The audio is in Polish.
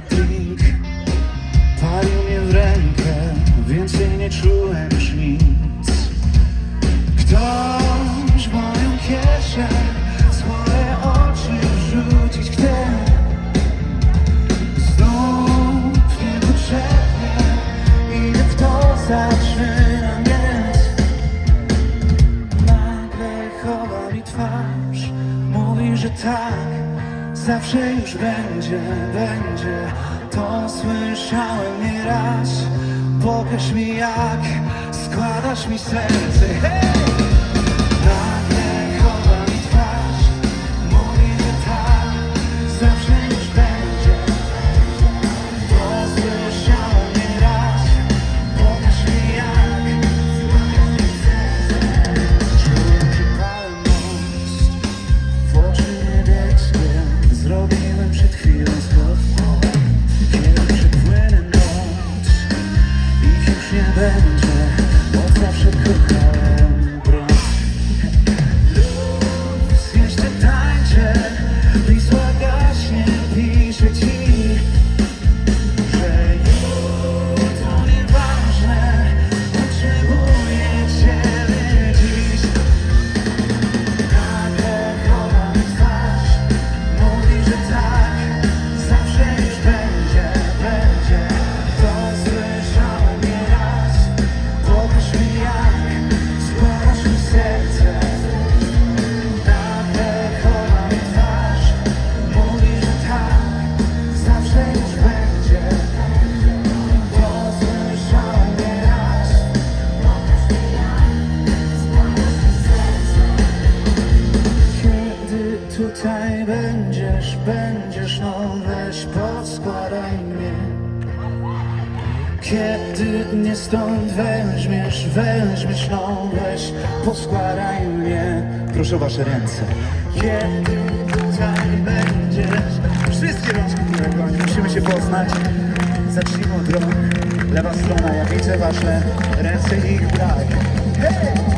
Drink Palił mnie w rękę Więcej nie czułem już nic. Ktoś w moją kieszeń Swoje oczy wrzucić chce. Znów niepotrzebnie Idę w to zaczynam więc Nagle chowa mi twarz Mówi, że tak Zawsze już będzie, będzie. To słyszałem nieraz. Pokaż mi jak Składasz mi serce Tutaj będziesz, będziesz, no weź poskładaj mnie. Kiedy mnie stąd weźmiesz, weźmiesz, no weź poskładaj mnie. Proszę wasze ręce. Kiedy tutaj będziesz Wszystkie rączki górę dłoń, musimy się poznać. Zacznijmy od rąk. Lewa strona, ja widzę wasze ręce i ich brak. Hej!